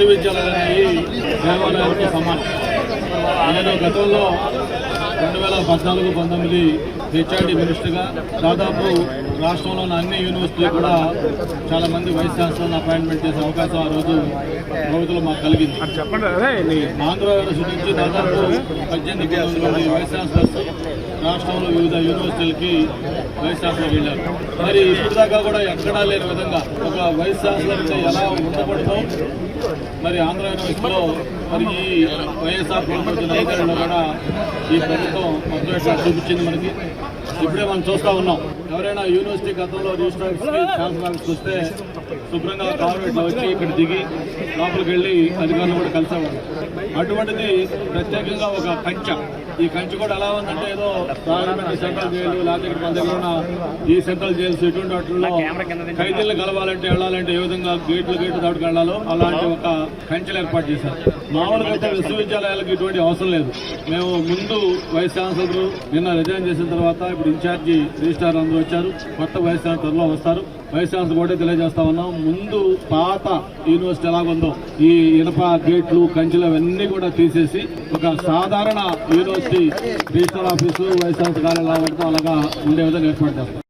విశ్వవిద్యాలయాలు దేవాలయాలతో సమానం. నేను గతంలో రెండు వేల పద్నాలుగు పంతొమ్మిది హెచ్ఆర్డి మినిస్టర్గా దాదాపు రాష్ట్రంలో ఉన్న అన్ని యూనివర్సిటీలు కూడా చాలా మంది వైస్ ఛాన్సలర్ అపాయింట్మెంట్ చేసే అవకాశం ఆ రోజు ప్రభుత్వంలో మాకు కలిగింది. ఆంధ్ర యూనివర్సిటీ నుంచి దాదాపు పద్దెనిమిది వైస్ ఛాన్సలర్స్ రాష్ట్రంలో వివిధ యూనివర్సిటీలకి వైస్ ఛాన్సలర్ వెళ్ళారు. మరి ఇప్పుడు దాకా కూడా ఎక్కడా లేని విధంగా ఒక వైస్ ఛాన్సలర్ ఎలా ఉండకూడదో మరి ఆంధ్ర యూనివర్సిటీలో మరి ఈ వైఎస్ఆర్ పడుతున్న ఐదేళ్ళలో కూడా ఈ ప్రభుత్వం మొత్తం చూపించింది మనకి. ఇప్పుడే మనం చూస్తా ఉన్నాం. ఎవరైనా యూనివర్సిటీ గతంలో రిజిస్టర్ ఛాన్సలర్ ఆఫీస్కి వస్తే శుభ్రంగా కార్పొరేట్లో వచ్చి ఇక్కడ దిగి లోపలికి వెళ్ళి అధికారులు కూడా కలిసేవాళ్ళు. అటువంటిది ప్రత్యేకంగా ఒక కంచె ఈ కంచె కూడా ఎలా ఉందంటే ఏదో సెంట్రల్ జైలు లేకపోతే ఇక్కడ మన దగ్గర ఉన్న ఈ సెంట్రల్ జైల్స్ ఇటువంటి వాటిల్లో ఖైదీలను కలవాలంటే వెళ్ళాలంటే ఏ విధంగా గేట్లు గేట్లు దాటుకు వెళ్ళాలో అలాంటి ఒక కంచెలు ఏర్పాటు చేశారు. మామూలుగా అయితే విశ్వవిద్యాలయాలకు ఇటువంటి అవసరం లేదు. మేము ముందు వైస్ ఛాన్సలర్ నిన్న రిజైన్ చేసిన తర్వాత ఇప్పుడు ఇన్ఛార్జి రిజిస్ట్రార్ అందరూ వచ్చారు. కొత్త వైస్ ఛాన్సలర్ త్వరలో వస్తారు. వైస్ ఛాన్సలర్ కూడా తెలియజేస్తా ఉన్నాం. ముందు పాత యూనివర్సిటీ ఎలాగుందో ఈ ఇనప గేట్లు కంచెలు అవన్నీ కూడా తీసేసి ఒక సాధారణ university register office vice chancellor కార్యాలయం అలాగా ఉండే విధంగా ఏర్పాటు చేస్తాం.